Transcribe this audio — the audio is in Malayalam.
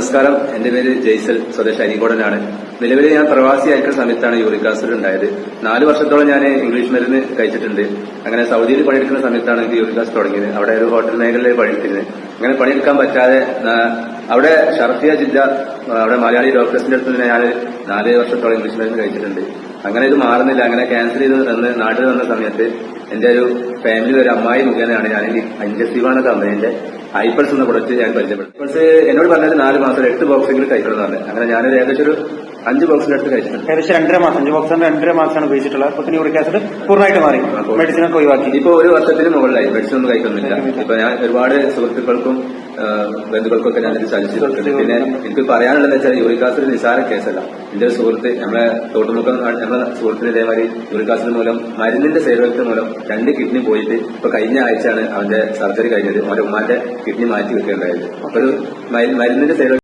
നമസ്കാരം. എന്റെ പേര് ജയ്സൽ സ്വദേശ് അരീക്കോടനാണ്. നിലവിൽ ഞാൻ പ്രവാസി അയക്കുന്ന സമയത്താണ് യൂറിക് ആസിഡ് ഉണ്ടായത്. നാല് വർഷത്തോളം ഞാൻ ഇംഗ്ലീഷ് മരുന്ന് കഴിച്ചിട്ടുണ്ട്. അങ്ങനെ സൗദിയിൽ പണിയെടുക്കുന്ന സമയത്താണ് എനിക്ക് യൂറിക് ആസിഡ് തുടങ്ങിയത്. അവിടെ ഒരു ഹോട്ടൽ മേഖലയിൽ പണിയെടുത്തിരുന്നത്. അങ്ങനെ പണിയെടുക്കാൻ പറ്റാതെ അവിടെ ഷർഫിയ ജില്ല അവിടെ മലയാളി ഡോക്ടേഴ്സിന്റെ അടുത്ത് നിന്ന് ഞാൻ നാല് വർഷത്തോളം ഇംഗ്ലീഷ് മരുന്ന് കഴിച്ചിട്ടുണ്ട്. അങ്ങനെ ഇത് മാറുന്നില്ല. അങ്ങനെ ക്യാൻസൽ ചെയ്ത് നാട്ടിൽ വന്ന സമയത്ത് എന്റെ ഒരു ഫാമിലി ഒരു അമ്മായി മുഖേനയാണ് ഞാൻ ഈ അഞ്ചസീവ എന്ന കമ്പനിന്റെ ഐപ്പൾസ് എന്ന പ്രൊഡക്റ്റ് ഞാൻ പരിചയപ്പെട്ടു ഐപ്പൾസ് എന്നോട് പറഞ്ഞത് നാല് മാസം എട്ട് ബോക്സെങ്കിലും കഴിക്കണം എന്നാണ് അങ്ങനെ ഞാനൊരു ഏകദേശം ഒരു അഞ്ച് ബോക്സിന്റെ അടുത്ത് കഴിച്ചിട്ടുണ്ട്. ഏകദേശം രണ്ടര മാസം അഞ്ച് ബോക്സ് രണ്ടര മാസമാണ് ഉപയോഗിച്ചിട്ടുള്ളത്. അപ്പൊ യൂറിക് ആസിഡ് പൂർണമായിട്ട് മാറി. മെഡിസിൻ ഒക്കെ ഒഴിവാക്കി. ഇപ്പൊ ഒരു വർഷത്തിന് മുകളിലായി. മെഡിസിൻ ഒന്നും കഴിക്കുന്നില്ല. ഇപ്പൊ ഞാൻ ഒരുപാട് സുഹൃത്തുക്കൾക്കും ബന്ധുക്കൾക്കൊക്കെ ഞാൻ ചലിച്ചിട്ടുണ്ട് പിന്നെ എനിക്ക് പറയാനുള്ളത് വെച്ചാൽ യൂറിക് ആസിഡ് നിസാര കേസല്ല. എന്റെ ഒരു സുഹൃത്ത് നമ്മളെ തോട്ടുമുക്കം നമ്മളെ സുഹൃത്തിന് ഇതേമാതിരി യൂറിക് ആസിഡ് മൂലം മരുന്നിന്റെ എഫക്ട് മൂലം രണ്ട് കിഡ്നി പോയിട്ട് ഇപ്പൊ കഴിഞ്ഞ ആഴ്ചയാണ് അവന്റെ സർജറി കഴിഞ്ഞത്. അവന്റെ ഉമ്മാന്റെ കിഡ്നി മാറ്റി വെക്കുകയുണ്ടായത്. അപ്പൊ ഒരു മരുന്നിന്റെ സൈഡ്